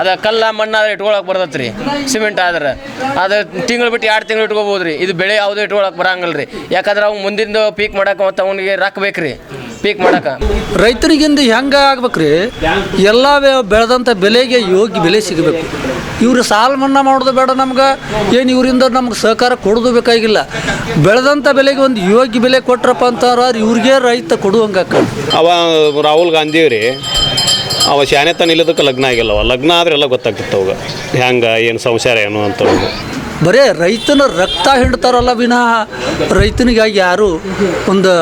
ಅದ ಕಲ್ಲ ಮಣ್ಣಾದ್ರೆ ಇಟ್ಕೊಳಕ್ ಬರ್ತೈತೆ ರೀ ಸಿಮೆಂಟ್ ಆದ್ರೆ. ಅದು ತಿಂಗಳು ಬಿಟ್ಟು ಎರಡು ತಿಂಗಳು ಇಟ್ಕೋಬೋದು ರೀ ಇದು ಬೆಳೆ ಯಾವುದೂ ಇಟ್ಕೊಳಕ್ಕೆ ಬರಂಗಿಲ್ಲ ರೀ ಯಾಕಂದ್ರೆ ಅವ್ನು ಮುಂದಿಂದ ಪೀಕ್ ಮಾಡಕ್ಕೆ ಮತ್ತು ಅವನಿಗೆ ರೊಕ್ಕ ಬೇಕು ರೀ ಪೀಕ್ ಮಾಡಕ್ಕೆ ರೈತರಿಗಿಂದ ಹೆಂಗೆ ಆಗ್ಬೇಕ್ರಿ? ಎಲ್ಲ ಬೆಳೆದಂಥ ಬೆಲೆಗೆ ಯೋಗ್ಯ ಬೆಲೆ ಸಿಗಬೇಕು. ಇವರು ಸಾಲ ಮನ್ನಾ ಮಾಡೋದು ಬೇಡ ನಮ್ಗೆ ಏನು ಇವರಿಂದ ನಮ್ಗೆ ಸಹಕಾರ ಕೊಡೋದು ಬೇಕಾಗಿಲ್ಲ. ಬೆಳೆದಂಥ ಬೆಲೆಗೆ ಒಂದು ಯೋಗ್ಯ ಬೆಲೆ ಕೊಟ್ರಪ್ಪ ಅಂತಾರ ಇವ್ರಿಗೆ ರೈತ ಕೊಡುವಂಗೆ ಅವ ರಾಹುಲ್ ಗಾಂಧಿ ರೀ ಅವ ಶಾನೆತನ ಇಲ್ಲದಕ್ಕೆ ಲಗ್ನ ಆಗಿಲ್ಲವ. ಲಗ್ನ ಆದ್ರೆ ಎಲ್ಲ ಗೊತ್ತಾಗ್ತಿತ್ತು ಅವಾಗ. ಹೆಂಗೆ ಏನು ಸಂಸಾರ ಏನು ಅಂತ ಬರೇ ರೈತನ ರಕ್ತ ಹಿಂಡ್ತಾರಲ್ಲ ವಿನಃ ರೈತನಿಗಾಗಿ ಯಾರು ಒಂದು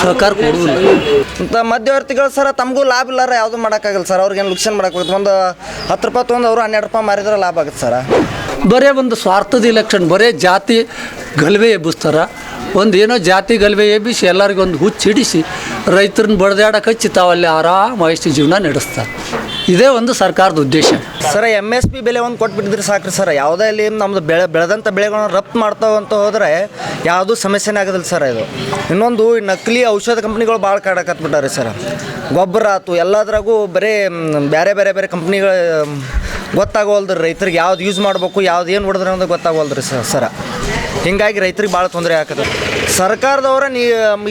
ಸಹಕಾರ ಕೊಡುವುದಿಲ್ಲ. ಇಂಥ ಮಧ್ಯವರ್ತಿಗಳು ಸರ ತಮಗೂ ಲಾಭ ಇಲ್ಲಾರ ಯಾವುದು ಮಾಡೋಕ್ಕಾಗಲ್ಲ ಸರ್. ಅವ್ರಿಗೇನು ಲುಕ್ಷನ್ ಮಾಡೋಕ್ಕಾಗುತ್ತೆ ಒಂದು ಹತ್ತು ರೂಪಾಯಿ ತೊಗೊಂಡು ಅವರು ಹನ್ನೆರಡು ರೂಪಾಯಿ ಮಾರಿದ್ರೆ ಲಾಭ ಆಗುತ್ತೆ ಸರ್. ಬರೇ ಒಂದು ಸ್ವಾರ್ಥದ ಇಲೆಕ್ಷನ್ ಬರೇ ಜಾತಿ ಗಲಭೆ ಎಬ್ಬಿಸ್ತಾರ. ಒಂದು ಏನೋ ಜಾತಿ ಗಲಭೆ ಎಬ್ಬಿಸಿ ಎಲ್ಲರಿಗೂ ಒಂದು ಹುಚ್ಚು ಹಿಡಿಸಿ ರೈತರನ್ನ ಬಡ್ದಾಡಕ್ಕೆ ಹಚ್ಚಿ ತಾವಲ್ಲಿ ಆರಾಮಾಯಿಸಿ ಜೀವನ ನಡೆಸ್ತಾರೆ ಇದೇ ಒಂದು ಸರ್ಕಾರದ ಉದ್ದೇಶ. ಸರ್ ಎಂ ಎಸ್ ಪಿ ಬೆಲೆ ಒಂದು ಕೊಟ್ಬಿಟ್ಟಿದ್ರೆ ಸಾಕ್ರಿ ಸರ್. ಯಾವುದೇ ಇಲ್ಲಿ ನಮ್ಮದು ಬೆಳೆ ಬೆಳೆದಂಥ ಬೆಳೆಗಳನ್ನ ರಫ್ತು ಮಾಡ್ತಾವಂತ ಹೋದರೆ ಯಾವುದೂ ಸಮಸ್ಯೆನೇ ಆಗೋದಿಲ್ಲ ಸರ್ ಇದು. ಇನ್ನೊಂದು ನಕಲಿ ಔಷಧ ಕಂಪ್ನಿಗಳು ಭಾಳ ಕಾಡಕತ್ಬಿಟ್ಟಾರೆ ಸರ್. ಗೊಬ್ಬರ ಆಯ್ತು ಎಲ್ಲದ್ರಾಗೂ ಬರೀ ಬೇರೆ ಬೇರೆ ಬೇರೆ ಕಂಪ್ನಿಗಳ ಗೊತ್ತಾಗೋಲ್ದ್ರಿ ರೈತರಿಗೆ ಯಾವ್ದು ಯೂಸ್ ಮಾಡಬೇಕು, ಯಾವ್ದು ಏನು ಹೊಡೆದ್ರೆ ಅನ್ನೋದು ಗೊತ್ತಾಗೋಲ್ದ್ರಿ ಸರ್ ಸರ. ಹಿಂಗಾಗಿ ರೈತರಿಗೆ ಭಾಳ ತೊಂದರೆ ಆಗ್ತದೆ. ಸರ್ಕಾರದವರ ನೀ,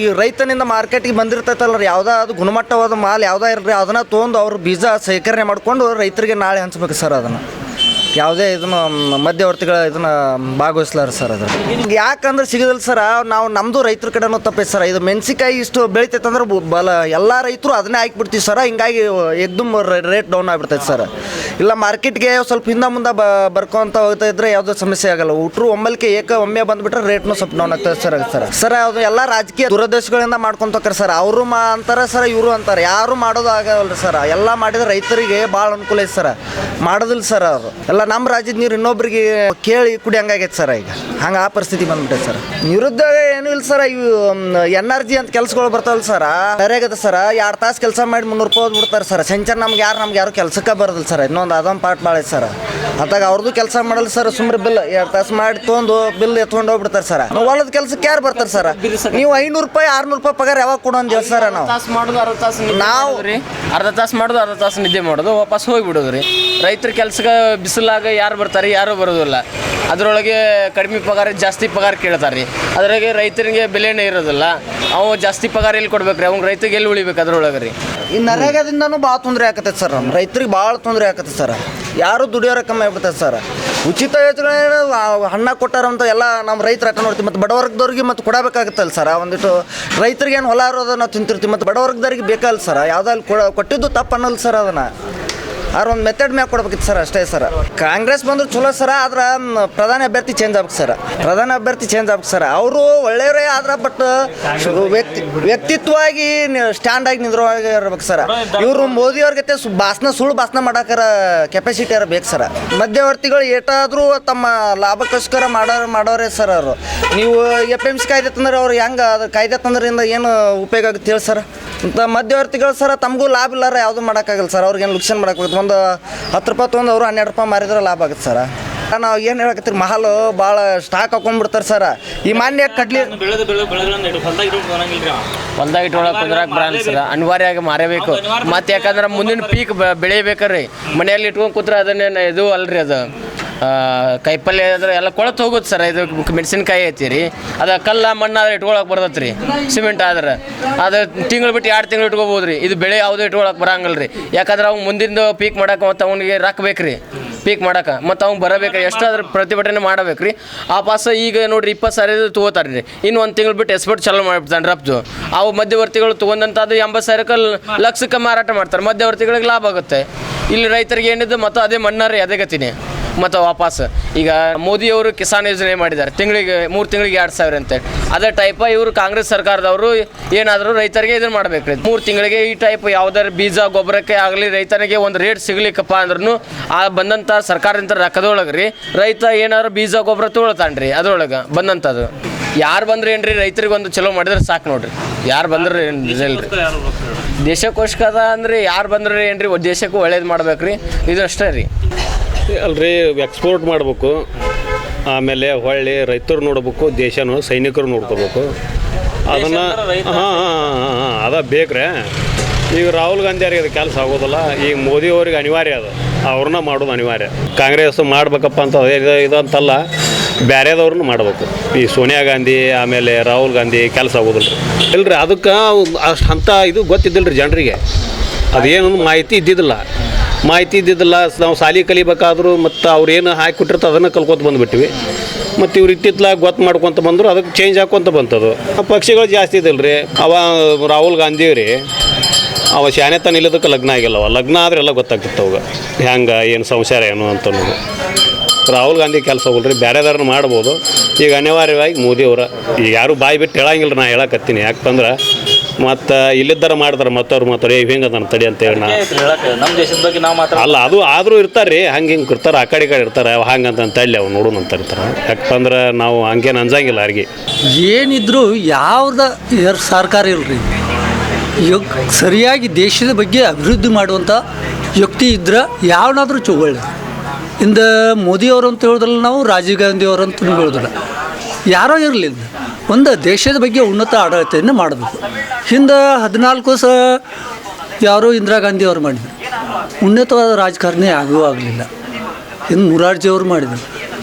ಈ ರೈತನಿಂದ ಮಾರ್ಕೆಟಿಗೆ ಬಂದಿರ್ತೈತಲ್ಲ ರೀ ಯಾವುದೋ ಅದು ಗುಣಮಟ್ಟವಾದ ಮಾಲ್ ಯಾವುದೇ ಇರಲಿ ಅದನ್ನು ತೊಗೊಂಡು ಅವರು ಬೀಜ ಶೇಖರಣೆ ಮಾಡಿಕೊಂಡು ರೈತರಿಗೆ ನಾಳೆ ಹಂಚ್ಬೇಕು ಸರ್ ಅದನ್ನು. ಯಾವುದೇ ಇದನ್ನು ಮಧ್ಯವರ್ತಿಗಳ ಇದನ್ನು ಭಾಗವಹಿಸ್ಲಾರ ಸರ್ ಅದು. ಯಾಕಂದ್ರೆ ಸಿಗೋದಿಲ್ಲ ಸರ್, ನಾವು ನಮ್ಮದು ರೈತರ ಕಡೆನೂ ತಪ್ಪೈತೆ ಸರ್. ಇದು ಮೆಣಸಿಕಾಯಿ ಇಷ್ಟು ಬೆಳಿತೈತೆ ಅಂದ್ರೆ ಬ- ಬಲ, ಎಲ್ಲ ರೈತರು ಅದನ್ನೇ ಹಾಕ್ಬಿಡ್ತೀವಿ ಸರ್. ಹಿಂಗಾಗಿ ಎಕ್ದಮ್ ರೇಟ್ ಡೌನ್ ಆಗ್ಬಿಡ್ತೈತೆ ಸರ್. ಇಲ್ಲ ಮಾರ್ಕೆಟ್ಗೆ ಸ್ವಲ್ಪ ಹಿಂದೆ ಮುಂದೆ ಬರ್ಕೊಂತ ಹೋಗ್ತಾ ಇದ್ರೆ ಯಾವುದೋ ಸಮಸ್ಯೆ ಆಗಲ್ಲ. ಹುಟ್ಟರು ಒಮ್ಮೆಲ್ಕೆ ಏಕ ಒಮ್ಮೆ ಬಂದ್ಬಿಟ್ರೆ ರೇಟ್ನು ಸ್ವಲ್ಪ ಡೌನ್ ಆಗ್ತದೆ ಸರ್ ಸರ್. ಸರ್, ಅದು ಎಲ್ಲ ರಾಜಕೀಯ ದುರದೃಷ್ಟಗಳಿಂದ ಮಾಡ್ಕೊಂತ ಸರ್. ಅವರು ಮಾ ಅಂತಾರೆ ಸರ್, ಇವರು ಅಂತಾರೆ. ಯಾರು ಮಾಡೋದು ಆಗಲ್ಲ ಸರ್. ಎಲ್ಲ ಮಾಡಿದ್ರೆ ರೈತರಿಗೆ ಭಾಳ ಅನುಕೂಲ ಐತೆ ಸರ್. ಮಾಡೋದಿಲ್ಲ ಸರ್ ಅವರು ಎಲ್ಲ ನಮ್ಮ ರಾಜ್ಯದ ನೀರು ಇನ್ನೊಬ್ರಿಗೆ ಕೇಳಿ ಕುಡಿಯಂಗಾಗೈತೆ ಸರ್ ಈಗ. ಹಂಗೆ ಆ ಪರಿಸ್ಥಿತಿ ಬಂದ್ಬಿಟ್ಟೈತೆ ಸರ್. ನಿರುದ್ಯೋಗ ಏನೂ ಇಲ್ಲ ಸರ್ ಇವು ಎನ್ ಆರ್ ಜಿ ಅಂತ ಕೆಲಸಗಳು ಬರ್ತಾವಲ್ಲ ಸರ್. ಸರಿಯಾಗದ ಸರ್ ಎರಡು ತಾಸು ಕೆಲಸ ಮಾಡಿ ಮುನ್ನೂರು ರೂಪಾಯಿ ಬಿಡ್ತಾರೆ ಸರ್. ಸೆಂಚರ್ ನಮ್ಗೆ ಯಾರು ನಮ್ಗೆ ಯಾರು ಕೆಲಸಕ್ಕೆ ಬರೋದಿಲ್ಲ ಸರ್. ಇನ್ನೊಂದು ಅದೊಂದು ಪಾರ್ಟ್ ಮಾಡೈತೆ ಸರ್. ಅದಾಗ ಅವ್ರದ್ದು ಕೆಲಸ ಮಾಡಲ್ಲ ಸರ್ ಸುಮ್ಮನೆ ಬಿಲ್ ಎರಡು ತಾಸು ಮಾಡಿ ತೊಗೊಂಡು ಬಿಲ್ ಎತ್ಕೊಂಡು ಹೋಗ್ಬಿಡ್ತಾರೆ ಸರ್. ಹೊಲದ ಕೆಲಸಕ್ಕೆ ಯಾರು ಬರ್ತಾರೆ ಸರ್? ನೀವು ಐನೂರು ರೂಪಾಯಿ ಆರ್ನೂರು ರೂಪಾಯಿ ಪಗಾರ ಯಾವಾಗ ಕೊಡೋ ಅಂತ ಸರ್ ನಾವು? ತಾಸು ಮಾಡೋದು ಅರ್ಧ ತಾಸು ನಾವು- ರೀ. ಅರ್ಧ ತಾಸು ಮಾಡೋದು ಅರ್ಧ ತಾಸು ನಿದ್ದೆ ಮಾಡೋದು ವಾಪಸ್ ಹೋಗಿಬಿಡೋದು ರೀ. ರೈತರ ಕೆಲ್ಸಕ್ಕೆ ಬಿಸಿಲಾಗ ಯಾರು ಬರ್ತಾರೆ, ಯಾರು ಬರೋದಿಲ್ಲ. ಅದರೊಳಗೆ ಕಡಿಮೆ ಪಗಾರ, ಜಾಸ್ತಿ ಪಗಾರ ಕೇಳ್ತಾರೆ ರೀ. ಅದ್ರಾಗೆ ರೈತರಿಗೆ ಬೆಲೆನೇ ಇರೋದಿಲ್ಲ. ಅವು ಜಾಸ್ತಿ ಪಗಾರ ಎಲ್ಲಿ ಕೊಡ್ಬೇಕು ರೀ? ಅವ್ನ ರೈತರಿಗೆ ಎಲ್ಲಿ ಉಳಿಬೇಕು ಅದ್ರೊಳಗೆ ರೀ? ಈ ನರೇಗಾದಿಂದನೂ ಭಾಳ ತೊಂದರೆ ಆಕತ್ತೈತೆ ಸರ್. ನಮ್ಮ ರೈತರಿಗೆ ಭಾಳ ತೊಂದರೆ ಆಕತ್ತೆ ಸರ್. ಯಾರು ದುಡಿಯೋರ ಕಮ್ಮಿ ಆಗ್ಬಿಡ್ತೈತೆ ಸರ್. ಉಚಿತ ಯೋಜನೆ ಹಣ್ಣ ಕೊಟ್ಟಾರಂತ ಎಲ್ಲ ನಮ್ಮ ರೈತರ ಹಕ್ಕ ನೋಡ್ತೀವಿ ಮತ್ತು ಬಡವರ್ಗದವ್ರಿಗೆ ಮತ್ತು ಕೊಡಬೇಕಾಗತ್ತಲ್ಲ ಸರ್. ಒಂದಿಟ್ಟು ರೈತರಿಗೆ ಏನು ಹೊಲ ಇರೋದನ್ನು ತಿಂತಿರ್ತೀವಿ. ಮತ್ತು ಬಡವರ್ಗದವ್ರಿಗೆ ಬೇಕಲ್ಲ ಸರ್. ಯಾವುದಲ್ಲಿ ಕೊಡ ಕೊಟ್ಟಿದ್ದು ತಪ್ಪು ಅನ್ನಲ್ಲ ಸರ್ ಅದನ್ನು. ಆದ್ರೆ ಒಂದು ಮೆಥಡ್ ಮ್ಯಾಗ ಕೊಡ್ಬೇಕಿತ್ತು ಸರ್ ಅಷ್ಟೇ ಸರ್. ಕಾಂಗ್ರೆಸ್ ಬಂದ್ರೆ ಚಲೋ ಸರ, ಆದ್ರೆ ಪ್ರಧಾನ ಅಭ್ಯರ್ಥಿ ಚೇಂಜ್ ಆಗ್ಬೇಕು ಸರ್. ಪ್ರಧಾನ ಅಭ್ಯರ್ಥಿ ಚೇಂಜ್ ಆಗ್ಬೇಕು ಸರ್. ಅವರು ಒಳ್ಳೆಯವರೇ ಆದ್ರೆ ಬಟ್ ವ್ಯಕ್ತಿ, ವ್ಯಕ್ತಿತ್ವವಾಗಿ ಸ್ಟ್ಯಾಂಡ್ ಆಗಿ ಇರ್ಬೇಕು ಸರ್. ಇವರು ಮೋದಿ ಅವ್ರ ಗತೆ ಸು ಭಾಷಣ ಸುಳ್ಳು ಭಾಷಣ ಮಾಡಾಕರ ಕೆಪಾಸಿಟಿ ಯಾರು ಬೇಕು ಸರ್. ಮಧ್ಯವರ್ತಿಗಳು ಏಟಾದರೂ ತಮ್ಮ ಲಾಭಕ್ಕೋಸ್ಕರ ಮಾಡೋ, ಮಾಡೋರೇ ಸರ್ ಅವರು. ನೀವು ಎಫ್ ಎಂ ಸಿ ಕಾಯ್ದೆ ತಂದ್ರೆ ಅವ್ರು ಹೆಂಗೆ ಅದು ಕಾಯ್ದೆ ತಂದ್ರಿಂದ ಏನು ಉಪಯೋಗ ಆಗುತ್ತೆ ಹೇಳಿ ಸರ್? ಮಧ್ಯವರ್ತಿಗಳು ಸರ್, ತಮಗೂ ಲಾಭ ಇಲ್ಲಾರ ಯಾವುದು ಮಾಡೋಕ್ಕಾಗಲ್ಲ ಸರ್. ಅವ್ರಿಗೇನು ಲುಕ್ಷನ್ ಮಾಡೋಕ್ಕಾಗುತ್ತೆ ಒಂದು ಹತ್ತು ರೂಪಾಯಿ ತೊಗೊಂಡು ಅವರು ಹನ್ನೆರಡು ರೂಪಾಯಿ ಮಾರಿದ್ರೆ ಲಾಭ ಆಗುತ್ತೆ ಸರ. ನಾವು ಏನು ಹೇಳಕತ್ತೀರಿ ಮಹಾಲು ಭಾಳ ಸ್ಟಾಕ್ ಹಾಕೊಂಡ್ಬಿಡ್ತಾರೆ ಸರ. ಈ ಮಾನ್ಯ ಕಡ್ಲಿ ಹೊಲ್ದಾಗ ಇಟ್ಕೊಳಕ್ ಕುಂದ್ರಾಕ್ ಬರಲ್ಲ ಸರ್ ಅನಿವಾರ್ಯವಾಗಿ ಮಾರಬೇಕು ಮತ್ತೆ ಯಾಕಂದ್ರೆ ಮುಂದಿನ ಪೀಕ್ ಬೆಳಿಬೇಕ್ರಿ ಮನೆಯಲ್ಲಿ ಇಟ್ಕೊಂಡು ಕೂತ್ರೆ ಅದನ್ನೇನು ಇದು ಅಲ್ರಿ ಅದು. ಕಾಯಿಪಲ್ಯ ಅಂದ್ರೆ ಎಲ್ಲ ಕೊಳತು ಹೋಗುತ್ತೆ ಸರ್. ಇದು ಮೆಣಸಿನ್ಕಾಯಿ ಐತಿ ರೀ ಅದು ಕಲ್ಲ, ಮಣ್ಣಾದ್ರೆ ಇಟ್ಕೊಳಕ್ ಬರ್ತೈತೆ ರೀ ಸಿಮೆಂಟ್ ಆದ್ರೆ. ಅದು ತಿಂಗಳು ಬಿಟ್ಟು ಎರಡು ತಿಂಗಳು ಇಟ್ಕೋಬೋದು ರೀ ಇದು ಬೆಳೆ ಯಾವುದೂ ಇಟ್ಕೊಳಕ್ ಬರಂಗಿಲ್ಲ ರೀ ಯಾಕಂದ್ರೆ ಅವ್ನು ಮುಂದಿಂದ ಪೀಕ್ ಮಾಡಕ್ಕೆ ಮತ್ತು ಅವ್ನಿಗೆ ರೊಕ್ಕ ಬೇಕು ರೀ ಪೀಕ್ ಮಾಡಕ್ಕೆ ಮತ್ತು ಅವ್ನು ಬರಬೇಕು ಎಷ್ಟಾದ್ರೂ ಪ್ರತಿಭಟನೆ ಮಾಡಬೇಕು ರೀ ಆ ಪಾಸ ಈಗ ನೋಡ್ರಿ ಇಪ್ಪತ್ತು ಸಾವಿರ ತೊಗೋತಾರೆ ರೀ ಇನ್ನು ಒಂದು ತಿಂಗಳು ಬಿಟ್ಟು ಎಕ್ಸ್ಪೋರ್ಟ್ ಚಾಲು ಮಾಡಿಬಿಡ್ತಾನೆ ರಫ್ತು. ಅವು ಮಧ್ಯವರ್ತಿಗಳು ತಗೊಂಡಂತ ಅದು ಎಂಬತ್ತು ಸಾವಿರಕ್ಕೆ ಲಕ್ಷಕ್ಕೆ ಮಾರಾಟ ಮಾಡ್ತಾರೆ. ಮಧ್ಯವರ್ತಿಗಳಿಗೆ ಲಾಭ ಆಗುತ್ತೆ. ಇಲ್ಲಿ ರೈತರಿಗೆ ಏನಿದ್ದು ಮತ್ತು ಅದೇ ಮಣ್ಣಾರಿ ಅದೇ ಗತಿನೇ. ಮತ್ತು ವಾಪಸ್. ಈಗ ಮೋದಿಯವರು ಕಿಸಾನ್ ಯೋಜನೆ ಮಾಡಿದ್ದಾರೆ. ತಿಂಗಳಿಗೆ, ಮೂರು ತಿಂಗಳಿಗೆ ಎರಡು ಸಾವಿರ ಅಂತೇಳಿ ಅದೇ ಟೈಪ ಇವರು ಕಾಂಗ್ರೆಸ್ ಸರ್ಕಾರದವರು ಏನಾದರೂ ರೈತರಿಗೆ ಇದನ್ನು ಮಾಡಬೇಕು. ರೀ ಮೂರು ತಿಂಗಳಿಗೆ ಈ ಟೈಪ್ ಯಾವ್ದಾರು ಬೀಜ, ಗೊಬ್ಬರಕ್ಕೆ ಆಗಲಿ ರೈತನಿಗೆ ಒಂದು ರೇಟ್ ಸಿಗ್ಲಿಕ್ಕಪ್ಪ ಅಂದ್ರೂ ಆ ಬಂದಂಥ ಸರ್ಕಾರದಿಂದ ರೊಕ್ಕದೊಳಗೆ ರೀ ರೈತ ಏನಾದ್ರು ಬೀಜ, ಗೊಬ್ಬರ ತೊಗೊಳ್ತಾನೆ ರೀ ಅದ್ರೊಳಗೆ ಬಂದಂಥದ್ದು ಯಾರು ಬಂದ್ರೆ ಏನ್ರಿ ರೈತರಿಗೆ ಒಂದು ಚಲೋ ಮಾಡಿದ್ರೆ ಸಾಕು ನೋಡ್ರಿ. ಯಾರು ಬಂದ್ರೆ ಏನು. ದೇಶಕ್ಕೋಸ್ಕರ ಅಂದ್ರೆ ಯಾರು ಬಂದ್ರೆ ಏನ್ರಿ ದೇಶಕ್ಕೂ ಒಳ್ಳೇದು ಮಾಡ್ಬೇಕ್ರಿ. ಇದು ಅಷ್ಟೇ ರೀ. ಅಲ್ರಿ ಎಕ್ಸ್ಪೋರ್ಟ್ ಮಾಡಬೇಕು. ಆಮೇಲೆ ಹೊಳ್ಳಿ ರೈತರು ನೋಡ್ಬೇಕು ದೇಶನು ಸೈನಿಕರು ನೋಡ್ಕೋಬೇಕು. ಅದನ್ನು ಹಾಂ ಹಾಂ ಹಾಂ ಹಾಂ ಅದ ಬೇಕ್ರೆ. ಈಗ ರಾಹುಲ್ ಗಾಂಧಿ ಅವ್ರಿಗೆ ಅದು ಕೆಲಸ ಆಗೋದಿಲ್ಲ ಈಗ ಮೋದಿ ಅವ್ರಿಗೆ ಅನಿವಾರ್ಯ ಅದು. ಅವ್ರನ್ನ ಮಾಡೋದು ಅನಿವಾರ್ಯ. ಕಾಂಗ್ರೆಸ್ ಮಾಡ್ಬೇಕಪ್ಪ ಅಂತ ಅದೇ ಇದು- ಇದು ಅಂತಲ್ಲ ಬೇರೆದವ್ರನ್ನ ಮಾಡಬೇಕು. ಈ ಸೋನಿಯಾ ಗಾಂಧಿ ಆಮೇಲೆ ರಾಹುಲ್ ಗಾಂಧಿ ಕೆಲಸ ಆಗೋದಿಲ್ಲ ರೀ ಇಲ್ರಿ ಅದಕ್ಕೆ ಅಷ್ಟು ಅಂಥ ಇದು ಗೊತ್ತಿದ್ದಿಲ್ಲ ರೀ ಜನರಿಗೆ. ಅದೇನೊಂದು ಮಾಹಿತಿ ಇದ್ದಿದ್ದಿಲ್ಲ. ಮಾಹಿತಿ ಇದ್ದಿದ್ದಿಲ್ಲ ನಾವು ಸಾಲಿ ಕಲಿಬೇಕಾದ್ರೂ ಮತ್ತು ಅವ್ರು ಏನು ಹಾಕಿ ಕೊಟ್ಟಿರ್ತಾರೆ ಅದನ್ನು ಕಲ್ಕೊತ ಬಂದುಬಿಟ್ವಿ. ಮತ್ತು ಇವ್ರು ಇತ್ತಿತ್ತಲಾಗ ಗೊತ್ತು ಮಾಡ್ಕೊತ ಬಂದರು ಅದಕ್ಕೆ ಚೇಂಜ್ ಹಾಕ್ಕೊಂತ ಬಂತದು. ಪಕ್ಷಿಗಳು ಜಾಸ್ತಿ ಇದಿಲ್ಲ ರೀ ಅವ ರಾಹುಲ್ ಗಾಂಧಿ ರೀ, ಅವ ಶಾನೆ ತಾನ ಇಲ್ಲದಕ್ಕೆ ಲಗ್ನ ಆಗಿಲ್ಲವ ಲಗ್ನ ಆದ್ರೆ ಎಲ್ಲ ಗೊತ್ತಾಗ್ತಿತ್ತು ಅವಾಗ. ಹೆಂಗೆ, ಏನು ಸಂಸಾರ ಏನು ಅಂತ ರಾಹುಲ್ ಗಾಂಧಿ ಕೆಲಸ ಹೋಗಲ್ರಿ ಬೇರೆದಾರನ್ನ ಮಾಡ್ಬೋದು. ಈಗ ಅನಿವಾರ್ಯವಾಗಿ ಮೋದಿಯವರ, ಈಗ ಯಾರು ಬಾಯಿ ಬಿಟ್ಟು ಹೇಳಂಗಿಲ್ಲ ನಾ ಹೇಳಕತ್ತೀನಿ. ಯಾಕಂದ್ರೆ ಮತ್ತು ಇಲ್ಲಿದ್ದಾರ ಮಾಡ್ತಾರೆ ಮತ್ತವ್ರು ಮತ್ತವ್ರು ಏ ಹಿಂಗೆ ಅದನ್ನ ತಡಿ ಅಂತ ಹೇಳಿ ನಾ ನಮ್ಮ ದೇಶದ ಬಗ್ಗೆ ನಾವು ಮಾತ್ರ ಅಲ್ಲ ಅದು ಆದರೂ ಇರ್ತಾರೆ ರೀ ಹಂಗೆ ಹಿಂಗೆ ಇರ್ತಾರೆ ಆ ಕಡೆ ಈ ಕಡೆ ಇರ್ತಾರೆ ಹಂಗೆ ಅಂತ ತಳ್ಳಿ ಅವು ನೋಡೋಣ ಅಂತ ಇರ್ತಾರೆ. ಯಾಕಂದ್ರೆ ನಾವು ಹಂಗೇನು ಅಂಜಂಗಿಲ್ಲ ಯಾರಿಗೆ. ಏನಿದ್ರು ಯಾವ್ದ ಯಾರ್ ಸರ್ಕಾರ ಇಲ್ರಿ. ಇವಾಗ ಸರಿಯಾಗಿ ದೇಶದ ಬಗ್ಗೆ ಅಭಿವೃದ್ಧಿ ಮಾಡುವಂಥ ವ್ಯಕ್ತಿ ಇದ್ರೆ ಯಾವನಾದ್ರೂ ಚೊ ಒಳ್ಳೆ ಇಂದ ಮೋದಿಯವರು ಅಂತ ಹೇಳಿದ್ರಲ್ಲ ನಾವು ರಾಜೀವ್ ಗಾಂಧಿ ಅವರು ಅಂತ ಹೇಳೋದಿಲ್ಲ. ಯಾರೋ ಇರಲಿ. ಒಂದು ದೇಶದ ಬಗ್ಗೆ ಉನ್ನತ ಆಡಳಿತೆಯನ್ನು ಮಾಡಬೇಕು. ಹಿಂದೆ ಹದಿನಾಲ್ಕು ಸ ಯಾರೋ ಇಂದಿರಾ ಗಾಂಧಿ ಅವರು ಮಾಡಿದ್ರು. ಉನ್ನತವಾದ ರಾಜಕಾರಣಿ ಆಗೂ ಆಗಲಿಲ್ಲ. ಇನ್ನು ಮುರಾರ್ಜಿ ಅವರು ಮಾಡಿದರು.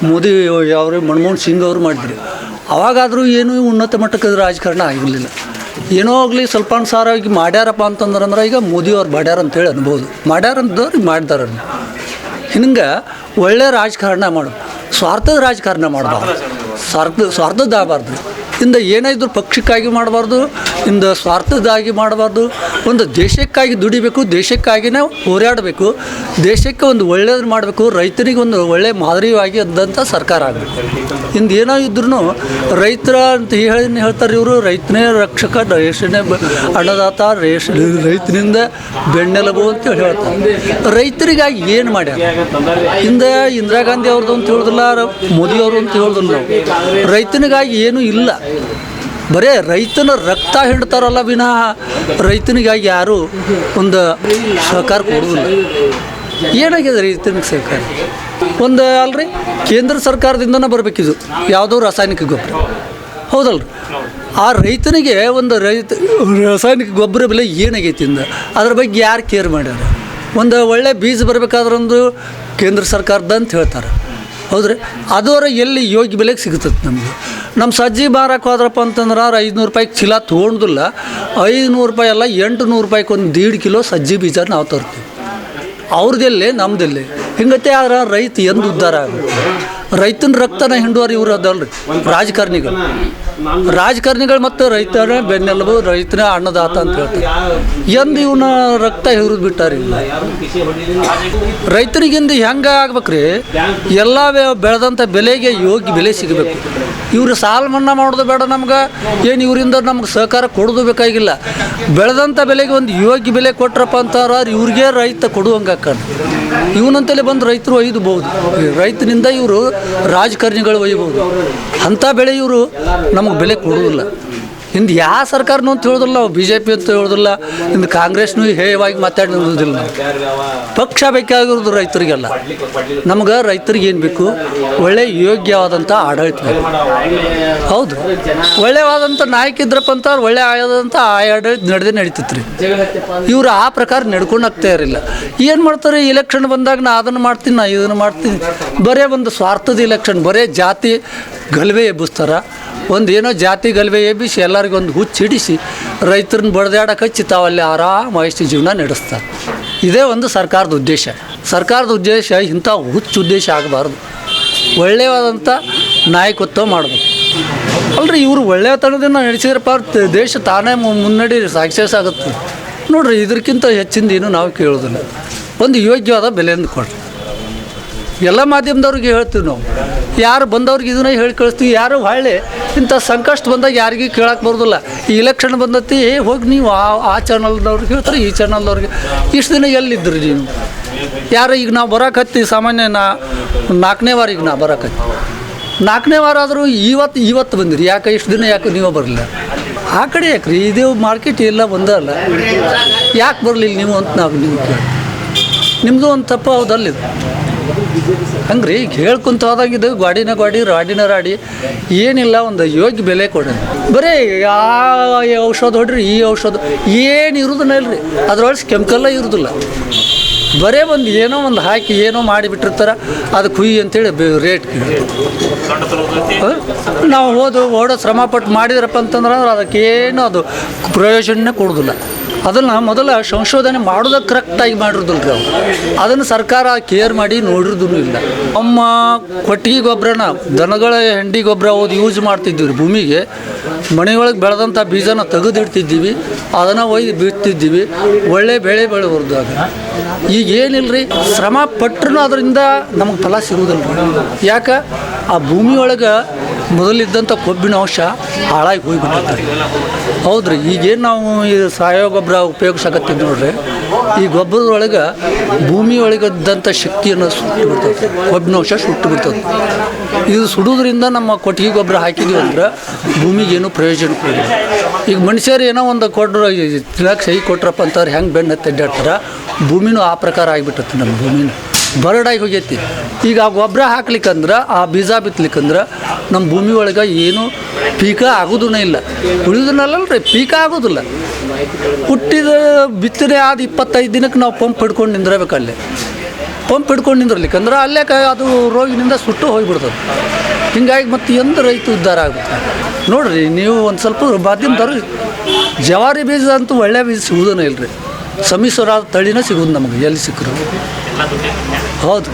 ಮೋದಿ ಅವರು, ಮನಮೋಹನ್ ಸಿಂಗ್ ಅವರು ಮಾಡಿದ್ರು. ಅವಾಗಾದರೂ ಏನೂ ಉನ್ನತ ಮಟ್ಟಕ್ಕೆ ರಾಜಕಾರಣ ಆಗಿರಲಿಲ್ಲ ಏನೋ ಆಗಲಿ ಸ್ವಲ್ಪ ಸಾರಾಗಿ ಮಾಡ್ಯಾರಪ್ಪ ಅಂತಂದ್ರೆ ಅಂದ್ರೆ ಈಗ ಮೋದಿ ಅವ್ರು ಮಾಡ್ಯಾರ ಅಂತೇಳಿ ಅನ್ಬೋದು. ಮಾಡ್ಯಾರ ಮಾಡಿದಾರ ಹಿಂಗೆ ಒಳ್ಳೆ ರಾಜಕಾರಣ ಮಾಡು. ಸ್ವಾರ್ಥದ ರಾಜಕಾರಣ ಮಾಡಬಾರ್ದು. ಸ್ವಾರ್ಥ ಸ್ವಾರ್ಥದ ಇಂದ ಏನಾದ್ರು ಪಕ್ಷಕ್ಕಾಗಿ ಮಾಡಬಾರ್ದು, ಇಂದ ಸ್ವಾರ್ಥದಾಗಿ ಮಾಡಬಾರ್ದು. ಒಂದು ದೇಶಕ್ಕಾಗಿ ದುಡಿಬೇಕು, ದೇಶಕ್ಕಾಗಿನೇ ಹೋರಾಡಬೇಕು, ದೇಶಕ್ಕೆ ಒಂದು ಒಳ್ಳೆಯದು ಮಾಡಬೇಕು ರೈತರಿಗೆ ಒಂದು ಒಳ್ಳೆ ಮಾದರಿಯಾಗಿ ಅಂದಂಥ ಸರ್ಕಾರ ಆಗಬೇಕು. ಇಂದು ಏನೋ ಇದ್ರೂ ರೈತರ ಅಂತ ಹೇಳಿ ಹೇಳ್ತಾರೆ ಇವರು, ರೈತನೇ ರಕ್ಷಕ, ರೇಷನೇ ಅನ್ನದಾತ, ರೇಷ, ರೈತನಿಂದ ಬೆನ್ನೆಲುಬು ಅಂತ ಹೇಳಿ ಹೇಳ್ತಾರೆ. ರೈತರಿಗಾಗಿ ಏನು ಮಾಡ್ಯಾರ? ಹಿಂದೆ ಇಂದಿರಾ ಗಾಂಧಿ ಅವ್ರದ್ದು ಅಂತ ಹೇಳೋದಿಲ್ಲ ರ- ಮೋದಿ ಅವರು ಅಂತ ಹೇಳೋದಿಲ್ಲ. ನಾವು ರೈತನಿಗಾಗಿ ಏನೂ ಇಲ್ಲ. ಬರೇ ರೈತನ ರಕ್ತ ಹಿಂಡ್ತಾರಲ್ಲ ವಿನಃ ರೈತನಿಗಾಗಿ ಯಾರು ಒಂದು ಸಹಕಾರ ಕೊಡೋದಿಲ್ಲ ಏನಾಗಿದೆ ರೈತನಿಗೆ ಸಹಕಾರ? ಒಂದು ಅಲ್ರಿ, ಕೇಂದ್ರ ಸರ್ಕಾರದಿಂದನೇ ಬರಬೇಕಿದು, ಯಾವುದೋ ರಾಸಾಯನಿಕ ಗೊಬ್ಬರ. ಹೌದಲ್ರಿ? ಆ ರೈತನಿಗೆ ಒಂದು ರೈತ, ರಾಸಾಯನಿಕ ಗೊಬ್ಬರ ಬೆಲೆ ಏನಾಗೈತಿ ಇಂದ? ಅದ್ರ ಬಗ್ಗೆ ಯಾರು ಕೇರ್ ಮಾಡ್ಯಾರ? ಒಂದು ಒಳ್ಳೆ ಬೀಜ ಬರಬೇಕಾದ್ರೊಂದು ಕೇಂದ್ರ ಸರ್ಕಾರದ ಅಂತ ಹೇಳ್ತಾರೆ. ಹೌದ್ರಿ? ಅದರ ಎಲ್ಲಿ ಯೋಗ್ಯ ಬೆಲೆಗೆ ಸಿಗುತ್ತದೆ ನಮಗೆ. ನಮ್ಮ ಸಜ್ಜಿ ಮಾರಕ್ಕೆ ಹೋದ್ರಪ್ಪ ಅಂತಂದ್ರೆ ಅವ್ರು ಐದುನೂರು ರೂಪಾಯಿಗೆ ಚೀಲ ತೊಗೊಂಡಿಲ್ಲ. ಐದುನೂರು ರೂಪಾಯಿ ಅಲ್ಲ ಎಂಟು ನೂರು ರೂಪಾಯಿಗೆ ಒಂದು ದೀಡ್ ಕಿಲೋ ಸಜ್ಜಿ ಬೀಜ ನಾವು ತರ್ತೀವಿ. ಅವ್ರದ್ದೆಲ್ಲೇ? ನಮ್ದೆಲ್ಲೇ? ಹಿಂಗತ್ತೆ ಆದ್ರೆ ರೈತ ಎಂದು ಉದ್ಧಾರ ಆಗುತ್ತೆ. ರೈತನ ರಕ್ತನ ಹಿಂಡುವರು ಇವ್ರು ಅದಲ್ರಿ. ರಾಜಕಾರಣಿಗಳು. ರಾಜಕಾರಣಿಗಳು ಮತ್ತು ರೈತರ ಬೆನ್ನೆಲುಬು, ರೈತನ ಅನ್ನದಾತ ಅಂತ ಹೇಳ್ತಾರೆ. ಎಂದು ಇವನ ರಕ್ತ ಹಿರಿದು ಬಿಟ್ಟಾರಿ? ರೈತರಿಗಿಂದ ಹೆಂಗೆ ಆಗ್ಬೇಕ್ರಿ? ಎಲ್ಲ ಬೆಳೆದಂಥ ಬೆಲೆಗೆ ಯೋಗ್ಯ ಬೆಲೆ ಸಿಗಬೇಕು. ಇವರು ಸಾಲ ಮನ್ನಾ ಮಾಡೋದು ಬೇಡ ನಮ್ಗೆ. ಏನು ಇವರಿಂದ ನಮ್ಗೆ ಸಹಕಾರ ಕೊಡೋದು ಬೇಕಾಗಿಲ್ಲ. ಬೆಳೆದಂಥ ಬೆಲೆಗೆ ಒಂದು ಯೋಗ್ಯ ಬೆಲೆ ಕೊಟ್ರಪ್ಪ ಅಂತಾರ ಇವ್ರಿಗೆ ರೈತ ಕೊಡುವಂಗೆ ಹಾಕೊಂಡು ಇವನಂತಲೇ ಬಂದು ರೈತರು ಒಯ್ದುಬಹುದು ರೈತನಿಂದ ಇವರು ರಾಜಕಾರಣಿಗಳು ಒಯ್ಯಬಹುದು. ಅಂಥ ಬೆಳೆ ಇವರು ನಮಗೆ ಬೆಲೆ ಕೊಡುವುದಿಲ್ಲ ಇಂದು ಯಾವ ಸರ್ಕಾರನು ಅಂತ ಹೇಳೋದಿಲ್ಲ, ನಾವು ಬಿ ಜೆ ಪಿ ಅಂತ ಹೇಳೋದಿಲ್ಲ ಇಂದು ಕಾಂಗ್ರೆಸ್ನು ಹೇಯವಾಗಿ ಮಾತಾಡೋದಿಲ್ಲ ಪಕ್ಷ ಬೇಕಾಗಿರೋದು ರೈತರಿಗೆಲ್ಲ. ನಮ್ಗೆ ರೈತರಿಗೆ ಏನು ಬೇಕು? ಒಳ್ಳೆ ಯೋಗ್ಯವಾದಂಥ ಆಡಳಿತ ಹೌದು. ಒಳ್ಳೆಯವಾದಂಥ ನಾಯಕ ಇದ್ರಪ್ಪ ಅಂತ ಒಳ್ಳೆ ಆದಂಥ ಆಡಳಿತ ನಡೆದೇ ನಡೀತೈತೆ ರೀ ಇವ್ರು ಆ ಪ್ರಕಾರ ನಡ್ಕೊಂಡು ಆಗ್ತಾ ಇರಲಿಲ್ಲ. ಏನು ಮಾಡ್ತಾರೆ? ಇಲೆಕ್ಷನ್ ಬಂದಾಗ ನಾ ಅದನ್ನು ಮಾಡ್ತೀನಿ, ನಾ ಇದನ್ನು ಮಾಡ್ತೀನಿ. ಬರೇ ಒಂದು ಸ್ವಾರ್ಥದ ಇಲೆಕ್ಷನ್ ಬರೇ ಜಾತಿ ಗಲಭೆ ಎಬ್ಬಿಸ್ತಾರ. ಒಂದು ಏನೋ ಜಾತಿ ಗಲಭೆ ಎಬ್ಬಿಸಿ ಎಲ್ಲರಿಗೂ ಒಂದು ಹುಚ್ಚು ಹಿಡಿಸಿ ರೈತರನ್ನ ಬಡ್ದಾಡಕ್ಕೆ ಹಚ್ಚಿ ತಾವಲ್ಲಿ ಆರಾಮಾಗಿ ಜೀವನ ನಡೆಸ್ತಾರೆ. ಇದೇ ಒಂದು ಸರ್ಕಾರದ ಉದ್ದೇಶ. ಸರ್ಕಾರದ ಉದ್ದೇಶ ಇಂಥ ಹುಚ್ಚು ಉದ್ದೇಶ ಆಗಬಾರ್ದು. ಒಳ್ಳೆಯವಾದಂಥ ನಾಯಕತ್ವ ಮಾಡಬೇಕು. ಅಲ್ರಿ, ಇವರು ಒಳ್ಳೆಯತನದಿಂದ ನಡೆಸಿದ್ರಪ್ಪ, ದೇಶ ತಾನೇ ಮುನ್ನಡಿ ಸಕ್ಸಸ್ ಆಗುತ್ತೆ. ನೋಡ್ರಿ ಇದಕ್ಕಿಂತ ಹೆಚ್ಚಿಂದ ಏನು ನಾವು ಕೇಳೋದಿಲ್ಲ. ಒಂದು ಯೋಗ್ಯವಾದ ಬೆಲೆಯನ್ನು ಕೊಡ್ರಿ ಎಲ್ಲ ಮಾಧ್ಯಮದವ್ರಿಗೆ ಹೇಳ್ತೀವಿ ನಾವು. ಯಾರು ಬಂದವ್ರಿಗೆ ಇದನ್ನ ಹೇಳಿ ಕಳಿಸ್ತೀವಿ, ಯಾರು ಹೊಳ್ಳಿ, ಇಂಥ ಸಂಕಷ್ಟ ಬಂದಾಗ ಯಾರಿಗೂ ಕೇಳಕ್ಕೆ ಬರೋದಿಲ್ಲ. ಈ ಇಲೆಕ್ಷನ್ ಬಂದತಿ, ಹೋಗಿ ನೀವು ಆ ಆ ಚಾನಲ್ದವ್ರಿಗೆ ಹೇಳ್ತಾರೆ, ಈ ಚಾನಲ್ದವ್ರಿಗೆ ಇಷ್ಟು ದಿನ ಎಲ್ಲಿದ್ದರು ನೀವು? ಯಾರು ಈಗ ನಾವು ಬರೋಕತ್ತಿ ಸಾಮಾನ್ಯ ನಾ, ನಾಲ್ಕನೇ ವಾರ ಈಗ ನಾ ಬರೋಕತ್ತಿ ನಾಲ್ಕನೇ ವಾರ ಆದರೂ ಇವತ್ತು ಇವತ್ತು ಬಂದಿರಿ, ಯಾಕೆ ಇಷ್ಟು ದಿನ ಯಾಕೆ ನೀವು ಬರಲಿಲ್ಲ? ಆ ಕಡೆ ಯಾಕ್ರಿ? ಇದು ಮಾರ್ಕೆಟ್ ಎಲ್ಲ ಬಂದಲ್ಲ ಯಾಕೆ ಬರಲಿಲ್ಲ ನೀವು ಅಂತ ನಾವು ನೀವು ನಿಮ್ಮದು ಒಂದು ತಪ್ಪು ಹೌದಲ್ಲಿದು ಹಂಗ್ರಿ? ಈಗ ಹೇಳ್ಕೊಂತ ಹೋದಾಗಿದ್ದು ಗಾಡಿನ ಗಾಡಿ, ರಾಡಿನ ರಾಡಿ ಏನಿಲ್ಲ, ಒಂದು ಯೋಗ್ಯ ಬೆಲೆ ಕೊಡ್ರಿ ಬರೀ ಆ ಔಷಧ ಹೊಡ್ರಿ, ಈ ಔಷಧ ಏನು ಇರೋದನ್ನ ಇಲ್ರಿ. ಅದ್ರೊಳಗೆ ಕೆಮಿಕಲ್ಲ ಇರೋದಿಲ್ಲ ಬರೇ ಒಂದು ಏನೋ ಒಂದು ಹಾಕಿ ಏನೋ ಮಾಡಿಬಿಟ್ಟಿರ್ತಾರೆ ಅದು ಕುಯ್ಯಿ ಅಂತೇಳಿ ರೇಟ್? ನಾವು ಓದು ಓಡೋ ಶ್ರಮಪಟ್ಟು ಮಾಡಿದ್ರಪ್ಪ ಅಂತಂದ್ರೆ ಅದಕ್ಕೇನು ಅದು ಪ್ರಯೋಜನ ಕೊಡೋದಿಲ್ಲ. ಅದನ್ನು ಮೊದಲ ಸಂಶೋಧನೆ ಮಾಡೋದಕ್ಕೆ ಕರೆಕ್ಟಾಗಿ ಮಾಡಿರೋದಿಲ್ಲ ರೀ ಅದನ್ನ ಸರ್ಕಾರ ಕೇರ್ ಮಾಡಿ ನೋಡಿರೋದು ಇಲ್ಲ. ನಮ್ಮ ಕೊಟ್ಟಿಗೆ ಗೊಬ್ಬರನ ದನಗಳ ಹೆಂಡಿ ಗೊಬ್ಬರ ಓದಿ ಯೂಸ್ ಮಾಡ್ತಿದ್ದೀವಿ ರೀ ಭೂಮಿಗೆ. ಮನೆಯೊಳಗೆ ಬೆಳೆದಂಥ ಬೀಜನ ತೆಗೆದಿಡ್ತಿದ್ದೀವಿ, ಅದನ್ನು ಒಯ್ದು ಬಿತ್ತಿದ್ದೀವಿ ಒಳ್ಳೆ ಬೆಳೆ ಬೆಳೆಬಾರ್ದು ಅದು ಈಗ ಏನಿಲ್ಲ ರೀ ಶ್ರಮ ಪಟ್ಟರು ಅದರಿಂದ ನಮಗೆ ಫಲ ಸಿಗುವುದಿಲ್ಲ ರೀ ಯಾಕೆ? ಆ ಭೂಮಿಯೊಳಗೆ ಮೊದಲಿದ್ದಂಥ ಕೊಬ್ಬಿನ ಅಂಶ ಹಾಳಾಗಿ ಹೋಗಿಬಿಟ್ಟಿರ್ತಾರೆ ಹೌದ್ರಿ, ಈಗೇನು ನಾವು ಈ ಸಾವಯವ ಗೊಬ್ಬರ ಉಪಯೋಗಿಸಕತ್ತೀವಿ ನೋಡ್ರಿ. ಈ ಗೊಬ್ಬರದೊಳಗೆ ಭೂಮಿಯೊಳಗಿದ್ದಂಥ ಶಕ್ತಿಯನ್ನು ಸುಟ್ಟು ಬಿಡ್ತದೆ ಕೊಬ್ಬಿನ ಅಂಶ ಸುಟ್ಟು ಬಿಡ್ತದೆ ಇದು ಸುಡೋದ್ರಿಂದ ನಮ್ಮ ಕೊಟ್ಟಿಗೆ ಗೊಬ್ಬರ ಹಾಕಿದ್ವಿ ಅಂದ್ರೆ ಭೂಮಿಗೇನು ಪ್ರಯೋಜನ ಕೊಡಲ್ಲ ಈಗ ಮನುಷ್ಯರು ಏನೋ ಒಂದು ಕೊಟ್ಟರು ತಿನ್ನಕ್ಕೆ ಸಹಿ ಕೊಟ್ರಪ್ಪ ಅಂತಾರೆ, ಹೆಂಗೆ ಬೆಣ್ಣೆ ತೆಡ್ಡಾಡ್ತಾರೆ ಭೂಮಿನೂ ಆ ಪ್ರಕಾರ ಆಗಿಬಿಟ್ಟತ್ತೆ ನಮ್ಮ ಭೂಮಿನ. ಬರಡಾಗಿ ಹೋಗೈತಿ. ಈಗ ಆ ಗೊಬ್ಬರ ಹಾಕ್ಲಿಕ್ಕಂದ್ರೆ, ಆ ಬೀಜ ಬಿತ್ತಲಿಕ್ಕಂದ್ರೆ ನಮ್ಮ ಭೂಮಿ ಒಳಗೆ ಏನು ಪೀಕ ಆಗೋದೂ ಇಲ್ಲ. ಉಳಿದನಲ್ಲ ರೀ ಪೀಕ ಆಗೋದಿಲ್ಲ. ಹುಟ್ಟಿದ ಬಿತ್ತನೆ ಆದ ಇಪ್ಪತ್ತೈದು ದಿನಕ್ಕೆ ನಾವು ಪಂಪ್ ಹಿಡ್ಕೊಂಡು ನಿಂದಿರಬೇಕು ಅಲ್ಲೇ. ಪಂಪ್ ಹಿಡ್ಕೊಂಡು ನಿಂದ್ರಲಿಕ್ಕಂದ್ರೆ ಅಲ್ಲೇ ಅದು ರೋಗಿನಿಂದ ಸುಟ್ಟು ಹೋಗಿಬಿಡ್ತದೆ. ಹಿಂಗಾಗಿ ಮತ್ತೆ ಎಂದು ರೈತ ಉದ್ಧಾರ ಆಗುತ್ತೆ ನೋಡಿರಿ, ನೀವು ಒಂದು ಸ್ವಲ್ಪ ಮಾಧ್ಯಮದವ್ರು ಜವಾರಿ ಬೀಜ ಅಂತೂ ಒಳ್ಳೆ ಬೀಜ ಸಿಗೋದೇ ಇಲ್ಲರಿ ರೀ ಸಮ್ಮಿಶ್ವರ ತಳಿನೇ ಸಿಗೋದು ನಮಗೆ, ಎಲ್ಲಿ ಸಿಕ್ಕರು ಹೌದು